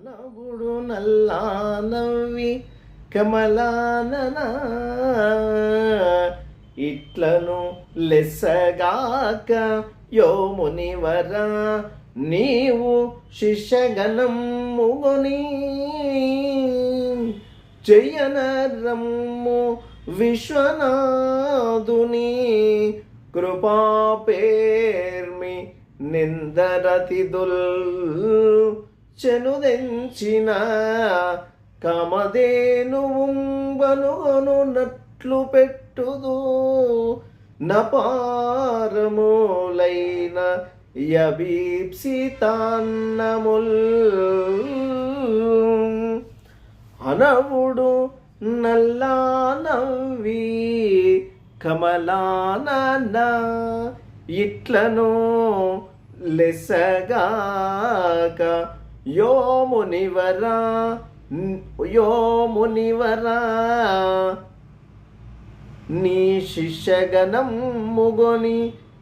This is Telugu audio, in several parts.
అనవుడు నల్లా నవ్వి కమలాన ఇట్లను లెస్సగాక యో మునివర నీవు శిష్యగణం ముగుని చెయ్యనరమ్ము విశ్వనాథుని కృపా పేర్మి నిందరతిదుల్ చెనుదెంచిన కామధేనువుంబనుగొనున్నట్లు పెట్టుదు. నపారములైన యబీప్సితాన్నముల్ అనవుడు నల్లా నవ్వి కమలానన ఇట్లను లెసగాక యో మునివరా యో మునివరా నీ శిష్యగణం ముగొని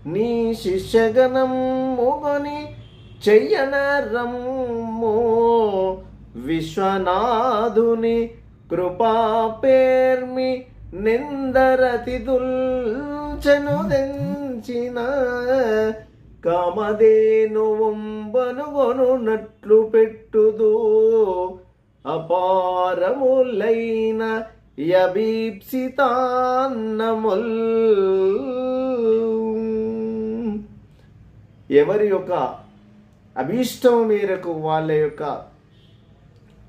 నీ శిష్యగణం ముగొని చెయ్యన రమ్ము విశ్వనాథుని కృపా పేర్మి నిందరతిదుల్చను దెంచిన కామధేనువంబనుగొనున్నట్లు పెట్టుదు. అపారములైన యబీప్సితాన్నముల్. ఎవరి యొక్క అభీష్టం మేరకు వాళ్ళ యొక్క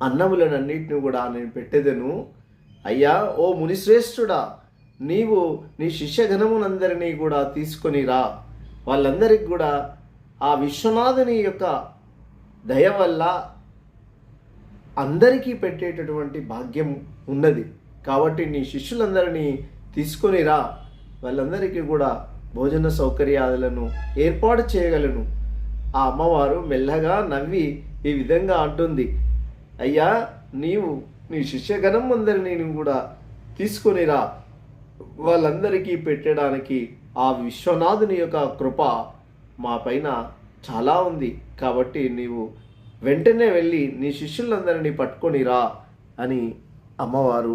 అన్నములనన్నిటిని కూడా నేను పెట్టేదను. అయ్యా ఓ మునిశ్రేష్ఠుడా నీవు నీ శిష్యగణమునందరినీ కూడా తీసుకొని రా. వాళ్ళందరికి కూడా ఆ విశ్వనాథుని యొక్క దయ వల్ల అందరికీ పెట్టేటటువంటి భాగ్యం ఉన్నది. కాబట్టి నీ శిష్యులందరినీ తీసుకొని రా. వాళ్ళందరికీ కూడా భోజన సౌకర్యాలను ఏర్పాటు చేయగలను. ఆ అమ్మవారు మెల్లగా నవ్వి ఈ విధంగా అంటుంది. అయ్యా నీవు నీ శిష్యగణం అందరినీ కూడా తీసుకొని రా. వాళ్ళందరికీ పెట్టడానికి ఆ విశ్వనాథుని యొక్క కృప మా పైన చాలా ఉంది. కాబట్టి నీవు వెంటనే వెళ్ళి నీ శిష్యులందరినీ పట్టుకొని రా అని అమ్మవారు